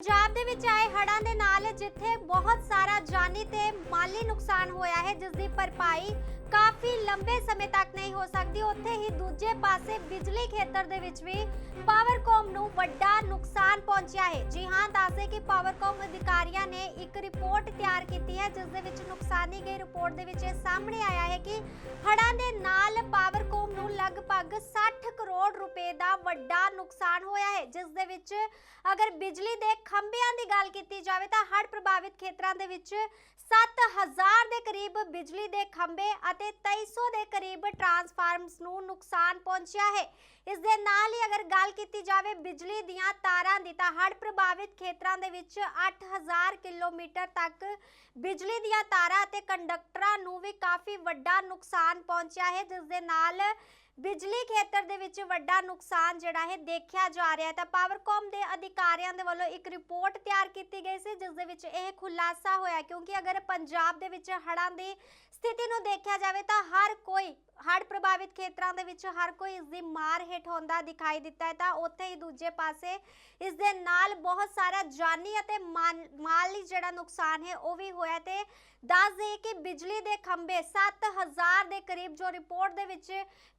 ਪੰਜਾਬ ਦੇ ਵਿੱਚ ਆਏ ਹੜ੍ਹਾਂ ਦੇ ਨਾਲ ਜਿੱਥੇ ਬਹੁਤ ਸਾਰਾ ਜਾਨੀ ਤੇ ਮਾਲੀ ਨੁਕਸਾਨ ਹੋਇਆ ਹੈ ਜਿਸ ਦੀ ਭਰਪਾਈ ਕਾਫੀ ਲੰਬੇ ਸਮੇਂ ਤੱਕ ਨਹੀਂ ਹੋ ਸਕਦੀ। ਉੱਥੇ ਹੀ ਦੂਜੇ ਪਾਸੇ ਬਿਜਲੀ ਖੇਤਰ ਦੇ ਵਿੱਚ ਵੀ ਪਾਵਰਕੌਮ ਨੂੰ ਵੱਡਾ ਨੁਕਸਾਨ ਪਹੁੰਚਿਆ ਹੈ। ਜੀ ਹਾਂ, ਦੱਸੇ ਕਿ ਪਾਵਰਕੌਮ ਅਧਿਕਾਰੀਆਂ ਇੱਕ ਰਿਪੋਰਟ ਤਿਆਰ ਕੀਤੀ ਹੈ, ਜਿਸ ਦੇ ਵਿੱਚ ਨੁਕਸਾਨੀ ਗਈ ਰਿਪੋਰਟ ਦੇ ਵਿੱਚ ਇਹ ਸਾਹਮਣੇ ਆਇਆ ਹੈ ਕਿ ਹੜ੍ਹਾਂ ਦੇ ਨਾਲ ਪਾਵਰਕੌਮ ਨੂੰ ਲਗਭਗ 60 ਕਰੋੜ ਰੁਪਏ ਦਾ ਵੱਡਾ ਨੁਕਸਾਨ ਹੋਇਆ ਹੈ। ਜਿਸ ਦੇ ਵਿੱਚ ਅਗਰ ਬਿਜਲੀ ਦੇ ਖੰਭਿਆਂ ਦੀ ਗੱਲ ਕੀਤੀ ਜਾਵੇ ਤਾਂ ਹੜ੍ਹ ਪ੍ਰਭਾਵਿਤ ਖੇਤਰਾਂ ਦੇ ਵਿੱਚ 7000 ਦੇ ਕਰੀਬ ਬਿਜਲੀ ਦੇ ਖੰਭੇ ਅਤੇ 2300 ਦੇ ਕਰੀਬ ਟਰਾਂਸਫਾਰਮਰਸ ਨੂੰ ਨੁਕਸਾਨ ਪਹੁੰਚਿਆ ਹੈ। ਇਸ ਦੇ ਨਾਲ ਹੀ ਅਗਰ ਗੱਲ ਕੀਤੀ ਜਾਵੇ ਬਿਜਲੀ ਦੀਆਂ ਤਾਰਾਂ ਦੀ ਤਾਂ ਹੜ੍ਹ ਪ੍ਰਭਾਵਿਤ ਖੇਤਰਾਂ ਦੇ ਵਿੱਚ 8000 ਕਿਲੋਮੀਟਰ ਤੱਕ ਬਿਜਲੀ ਦੀਆਂ ਤਾਰਾਂ ਅਤੇ ਕੰਡਕਟਰਾਂ ਨੂੰ ਵੀ ਕਾਫੀ ਵੱਡਾ ਨੁਕਸਾਨ ਪਹੁੰਚਿਆ ਹੈ, ਜਿਸ ਦੇ ਨਾਲ ਬਿਜਲੀ ਖੇਤਰ ਦੇ ਵਿੱਚ ਵੱਡਾ ਨੁਕਸਾਨ ਜਿਹੜਾ ਹੈ ਦੇਖਿਆ ਜਾ ਰਿਹਾ ਹੈ ਤਾਂ ਪਾਵਰਕੌਮ ਦੇ ਅਧਿਕਾਰੀਆਂ ਦੇ ਵੱਲੋਂ ਇੱਕ ਰਿਪੋਰਟ ਤਿਆਰ ਕੀਤੀ ਗਈ ਸੀ, ਜਿਸ ਦੇ ਵਿੱਚ ਇਹ ਖੁਲਾਸਾ ਹੋਇਆ ਕਿਉਂਕਿ ਅਗਰ ਪੰਜਾਬ ਦੇ ਵਿੱਚ ਹੜ੍ਹਾਂ ਦੀ ਸਥਿਤੀ ਨੂੰ ਦੇਖਿਆ ਜਾਵੇ ਤਾਂ ਹਰ ਕੋਈ, ਹੜ੍ਹ ਪ੍ਰਭਾਵਿਤ ਖੇਤਰਾਂ ਦੇ ਵਿੱਚ ਹਰ ਕੋਈ ਇਸ ਦੀ ਮਾਰ ਹੇਠ ਹੁੰਦਾ ਦਿਖਾਈ ਦਿੱਤਾ ਹੈ ਤਾਂ ਉੱਥੇ ਹੀ ਦੂਜੇ ਪਾਸੇ ਇਸ ਦੇ ਨਾਲ ਬਹੁਤ ਸਾਰਾ ਜਾਨੀ ਅਤੇ ਮਾਲ- ਮਾਲੀ ਜਿਹੜਾ ਨੁਕਸਾਨ ਹੈ ਉਹ ਵੀ ਹੋਇਆ ਤੇ ਦੱਸ ਦੇਈਏ ਕਿ ਬਿਜਲੀ ਦੇ ਖੰਭੇ 7000 ਦੇ ਕਰੀਬ ਜੋ ਰਿਪੋਰਟ ਦੇ ਵਿੱਚ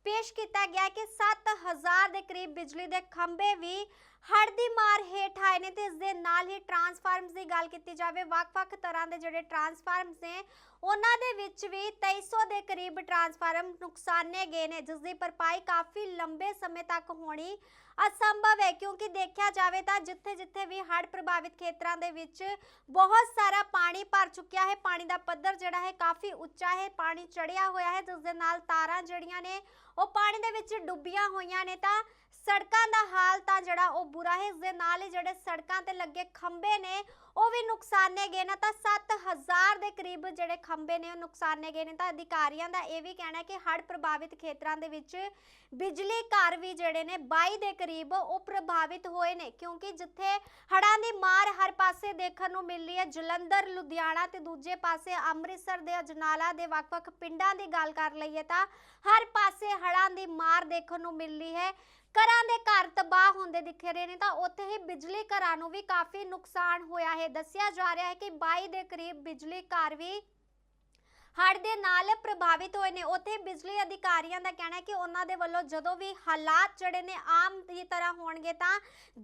ਪੇਸ਼ ਕੀਤਾ ਗਿਆ ਹੈ ਕਿ 7000 ਦੇ ਕਰੀਬ ਬਿਜਲੀ ਦੇ ਖੰਭੇ ਵੀ ਹੜ ਦੀ ਮਾਰ ਹੇਠ ਆਏ ਨੇ ਤੇ ਇਸ ਦੇ ਨਾਲ ਹੀ ਟਰਾਂਸਫਾਰਮਰਸ ਦੀ ਗੱਲ ਕੀਤੀ ਜਾਵੇ, ਵੱਖ-ਵੱਖ ਤਰ੍ਹਾਂ ਦੇ ਜਿਹੜੇ ਟਰਾਂਸਫਾਰਮਰਸ ਨੇ, ਉਹਨਾਂ ਦੇ ਵਿੱਚ ਵੀ 2300 ਦੇ ਕਰੀਬ ਟਰਾਂਸਫਾਰਮ ਨੁਕਸਾਨੇ ਗਏ ਨੇ, ਜਿਸ ਦੀ ਭਰਪਾਈ ਕਾਫੀ ਲੰਬੇ ਸਮੇਂ ਤੱਕ ਹੋਣੀ ਅਸੰਭਵ ਹੈ, ਕਿਉਂਕਿ ਦੇਖਿਆ ਜਾਵੇ ਤਾਂ ਜਿੱਥੇ-ਜਿੱਥੇ ਵੀ ਹੜ੍ਹ ਪ੍ਰਭਾਵਿਤ ਖੇਤਰਾਂ ਦੇ ਵਿੱਚ ਬਹੁਤ ਸਾਰਾ ਪਾਣੀ ਭਰ ਚੁੱਕਿਆ ਹੈ, ਪਾਣੀ ਦਾ ਪੱਧਰ ਜਿਹੜਾ ਹੈ ਕਾਫੀ ਉੱਚਾ ਹੈ, ਪਾਣੀ ਚੜਿਆ ਹੋਇਆ ਹੈ, ਜਿਸ ਦੇ ਨਾਲ ਤਾਰਾਂ ਜਿਹੜੀਆਂ ਨੇ, ਉਹ ਪਾਣੀ ਦੇ ਵਿੱਚ ਡੁੱਬੀਆਂ ਹੋਈਆਂ ਨੇ, ਤਾਂ ਸੜਕਾਂ ਜਿਹੜਾ ਉਹ ਬੁਰਾ ਹੈ ਇਸ ਦੇ ਨਾਲ ਹੀ ਜਿਹੜੇ ਸੜਕਾਂ ਤੇ ਲੱਗੇ ਖੰਭੇ ਨੇ ਉਹ ਵੀ ਨੁਕਸਾਨੇ ਗਏ ਨੇ, ਤਾਂ 7000 ਦੇ ਕਰੀਬ ਜਿਹੜੇ ਖੰਭੇ ਨੇ, ਉਹ ਨੁਕਸਾਨੇ ਗਏ ਨੇ। ਤਾਂ ਅਧਿਕਾਰੀਆਂ ਦਾ ਇਹ ਵੀ ਕਹਿਣਾ ਕਿ ਹੜ੍ਹ ਪ੍ਰਭਾਵਿਤ ਖੇਤਰਾਂ ਦੇ ਵਿੱਚ ਬਿਜਲੀ ਘਰ ਵੀ ਜਿਹੜੇ ਨੇ 22 ਦੇ ਕਰੀਬ ਉਹ ਪ੍ਰਭਾਵਿਤ ਹੋਏ ਨੇ, ਕਿਉਂਕਿ ਜਿੱਥੇ ਹੜ੍ਹਾਂ ਦੀ ਮਾਰ ਹਰ ਪਾਸੇ ਦੇਖਣ ਨੂੰ ਮਿਲ ਰਹੀ ਹੈ, ਜਲੰਧਰ, ਲੁਧਿਆਣਾ ਤੇ ਦੂਜੇ ਪਾਸੇ ਅੰਮ੍ਰਿਤਸਰ ਦੇ ਅਜਨਾਲਾ ਦੇ ਵੱਖ-ਵੱਖ ਪਿੰਡਾਂ ਦੀ ਗੱਲ ਕਰ ਲਈਏ ਤਾਂ ਹਰ ਪਾਸੇ ਹੜ੍ਹਾਂ ਦੀ ਮਾਰ ਦੇਖਣ ਨੂੰ ਮਿਲ ਰਹੀ ਹੈ। ਘਰਾਂ ਦੇ ਘਰ ਤਬਾਹ ਹੁੰਦੇ ਦਿਖ ਰਹੇ ਨੇ, ਤਾਂ ਉੱਥੇ ਹੀ ਬਿਜਲੀ ਘਰਾਂ ਨੂੰ ਵੀ ਕਾਫੀ ਨੁਕਸਾਨ ਹੋਇਆ ਹੈ। ਦੱਸਿਆ ਜਾ ਰਿਹਾ ਹੈ ਕਿ 22 ਦੇ ਕਰੀਬ ਬਿਜਲੀ ਘਰ ਵੀ ਹੜ ਦੇ ਨਾਲ ਪ੍ਰਭਾਵਿਤ ਹੋਏ ਨੇ। ਉੱਥੇ ਬਿਜਲੀ ਅਧਿਕਾਰੀਆਂ ਦਾ ਕਹਿਣਾ ਹੈ ਕਿ ਉਹਨਾਂ ਦੇ ਵੱਲੋਂ ਜਦੋਂ ਵੀ ਹਾਲਾਤ ਜਿਹੜੇ ਨੇ ਆਮ ਦੀ ਤਰ੍ਹਾਂ ਹੋਣਗੇ ਤਾਂ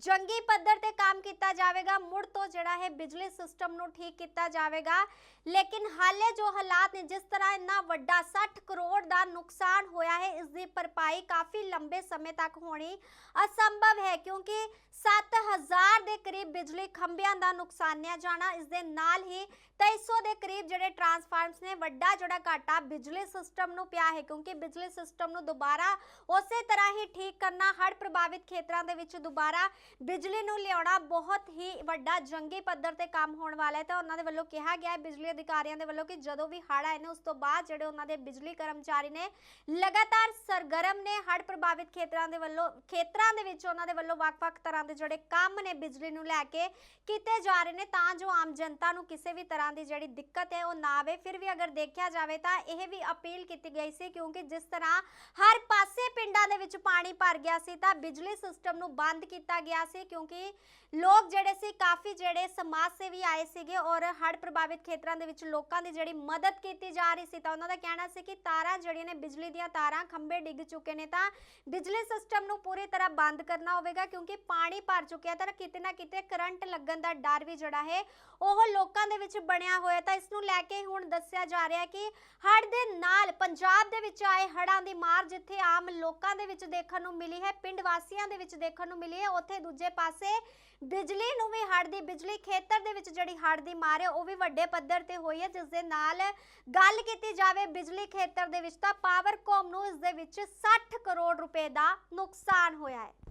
ਜੰਗੀ ਪੱਧਰ ਤੇ ਕੰਮ ਕੀਤਾ ਜਾਵੇਗਾ। ਮੁੜ ਤੋਂ ਜਿਹੜਾ ਹੈ ਬਿਜਲੀ ਸਿਸਟਮ ਨੂੰ ਠੀਕ ਕੀਤਾ ਜਾਵੇਗਾ। ਲੇਕਿਨ ਹਾਲੇ ਜੋ ਹਾਲਾਤ ਨੇ, ਜਿਸ ਤਰ੍ਹਾਂ ਇੰਨਾ ਵੱਡਾ 60 ਕਰੋੜ ਦਾ ਨੁਕਸਾਨ ਹੋਇਆ ਹੈ, ਇਸ ਦੀ ਭਰਪਾਈ ਕਾਫੀ ਲੰਬੇ ਸਮੇਂ ਤੱਕ ਹੋਣੀ ਅਸੰਭਵ ਹੈ, ਕਿਉਂਕਿ 7000 ਦੇ ਕਰੀਬ ਬਿਜਲੀ ਖੰਭਿਆਂ ਦਾ ਨੁਕਸਾਨਿਆ ਜਾਣਾ, ਇਸ ਦੇ ਨਾਲ ਹੀ 2300 ਦੇ ਕਰੀਬ ਜਿਹੜੇ ਟਰਾਂਸਫਾਰਮਰਸ ਨੇ ਵੱਡਾ ਜਿਹੜਾ ਘਾਟਾ ਬਿਜਲੀ ਸਿਸਟਮ ਨੂੰ ਪਿਆ ਹੈ, ਕਿਉਂਕਿ ਬਿਜਲੀ ਸਿਸਟਮ ਨੂੰ ਦੁਬਾਰਾ ਉਸੇ ਤਰ੍ਹਾਂ ਹੀ ਠੀਕ ਕਰਨਾ, ਹੜ੍ਹ ਪ੍ਰਭਾਵਿਤ ਖੇਤਰਾਂ ਦੇ ਵਿੱਚ ਦੁਬਾਰਾ ਬਿਜਲੀ ਨੂੰ ਲਿਆਉਣਾ ਬਹੁਤ ਹੀ ਵੱਡਾ ਜੰਗੀ ਪੱਧਰ ਤੇ ਕੰਮ ਹੋਣ ਵਾਲਾ ਹੈ। ਤਾਂ ਉਹਨਾਂ ਦੇ ਵੱਲੋਂ ਕਿਹਾ ਗਿਆ ਹੈ, ਬਿਜਲੀ ਅਧਿਕਾਰੀਆਂ ਦੇ ਵੱਲੋਂ ਕਿ ਜਦੋਂ ਵੀ ਹੜ੍ਹ ਆਏ ਨੇ, ਉਸ ਤੋਂ ਬਾਅਦ ਜਿਹੜੇ ਉਹਨਾਂ ਦੇ ਬਿਜਲੀ ਕਰਮਚਾਰੀ ਨੇ, ਲਗਾਤਾਰ ਸਰਗਰਮ ਨੇ ਹੜ੍ਹ ਪ੍ਰਭਾਵਿਤ ਖੇਤਰਾਂ ਦੇ ਵੱਲੋਂ, ਖੇਤਰਾਂ ਦੇ ਵਿੱਚ ਉਹਨਾਂ ਦੇ ਵੱਲੋਂ ਵੱਖ-ਵੱਖ ਤਰ੍ਹਾਂ ਦੇ ਜਿਹੜੇ ਕੰਮ ਨੇ ਬਿਜਲੀ ਨੂੰ ਲੈ ਕੇ ਕੀਤੇ ਜਾ ਰਹੇ ਨੇ, ਤਾਂ ਜੋ ਆਮ ਜਨਤਾ ਨੂੰ ਕਿਸੇ ਵੀ ਤਰ੍ਹਾਂ ਦੀ ਜਿਹੜੀ ਦਿੱਕਤ ਹੈ, ਉਹ ਨਾ ਆਵੇ। ਫਿਰ ਵੀ ਅਗਰ ਦੇਖਿਆ ਜਾਵੇ ਤਾਂ ਇਹ ਵੀ ਅਪੀਲ ਕੀਤੀ ਗਈ ਸੀ ਕਿਉਂਕਿ ਜਿਸ ਤਰ੍ਹਾਂ ਹਰ ਪਾਸੇ ਪਿੰਡਾਂ ਦੇ ਵਿੱਚ ਪਾਣੀ ਭਰ ਗਿਆ ਸੀ ਤਾਂ ਬਿਜਲੀ ਸਿਸਟਮ ਨੂੰ ਬੰਦ ਕੀਤਾ ਗਿਆ ਸੀ ਕਿਉਂਕਿ ਲੋਕ ਜਿਹੜੇ ਸੀ ਕਾਫੀ ਜਿਹੜੇ ਸਮਾਜ ਸੇਵੀ ਆਏ ਸੀਗੇ ਔਰ ਹੜ੍ਹ ਪ੍ਰਭਾਵਿਤ ਖੇਤਰਾਂ ਦੇ ਵਿੱਚ ਲੋਕਾਂ ਦੀ ਜਿਹੜੀ ਮਦਦ ਕੀਤੀ ਜਾ ਰਹੀ ਸੀ ਤਾਂ ਉਹਨਾਂ ਦਾ ਕਹਿਣਾ ਸੀ ਕਿ ਤਾਰਾਂ ਜਿਹੜੀਆਂ ਨੇ ਬਿਜਲੀ ਦੀਆਂ ਤਾਰਾਂ ਖੰਭੇ ਡਿੱਗ ਚੁੱਕੇ ਨੇ ਤਾਂ ਬਿਜਲੀ ਸਿਸਟਮ ਨੂੰ ਪੂਰੀ ਤਰ੍ਹਾਂ ਬੰਦ ਕਰਨਾ ਹੋਵੇਗਾ ਕਿਉਂਕਿ ਪਾਣੀ ਭਰ ਚੁੱਕਿਆ ਤਾਂ ਕਿਤੇ ਨਾ ਕਿਤੇ ਕਰੰਟ ਲੱਗਣ ਦਾ ਡਰ ਵੀ ਜਿਹੜਾ ਹੈ ਉਹ ਲੋਕਾਂ ਦੇ ਵਿੱਚ ਬਣਿਆ ਹੋਇਆ ਤਾਂ ਇਸ ਨੂੰ ਲੈ ਕੇ ਹੁਣ ਦੱਸਿਆ ਜਾ ਰਿਹਾ ਕਿ ਹੜ੍ਹ ਦੇ ਨਾਲ ਪੰਜਾਬ ਦੇ ਵਿੱਚ ਆਏ ਹੜ੍ਹਾਂ ਦੀ ਮਾਰ ਜਿੱਥੇ ਆਮ ਲੋਕਾਂ ਦੇ ਵਿੱਚ ਦੇਖਣ ਨੂੰ ਮਿਲੀ ਹੈ, ਪਿੰਡ ਵਾਸੀਆਂ ਦੇ ਵਿੱਚ ਦੇਖਣ ਨੂੰ ਮਿਲੀ ਹੈ, ਉੱਥੇ ਦੂਜੇ ਪਾਸੇ ਬਿਜਲੀ ਨੂੰ ਵੀ ਹੜ੍ਹ ਦੀ, ਬਿਜਲੀ ਖੇਤਰ ਦੇ ਵਿੱਚ ਜਿਹੜੀ ਹੜ੍ਹ ਦੀ ਮਾਰ ਹੈ, ਉਹ ਵੀ ਵੱਡੇ ਪੱਧਰ ਤੇ ਹੋਈ ਹੈ, ਜਿਸ ਦੇ ਨਾਲ ਗੱਲ ਕੀਤੀ ਜਾਵੇ ਬਿਜਲੀ ਖੇਤਰ ਦੇ ਵਿੱਚ ਤਾਂ ਪਾਵਰਕੌਮ ਨੂੰ ਇਸ ਦੇ ਵਿੱਚ 60 ਕਰੋੜ ਰੁਪਏ ਦਾ ਨੁਕਸਾਨ ਹੋਇਆ ਹੈ।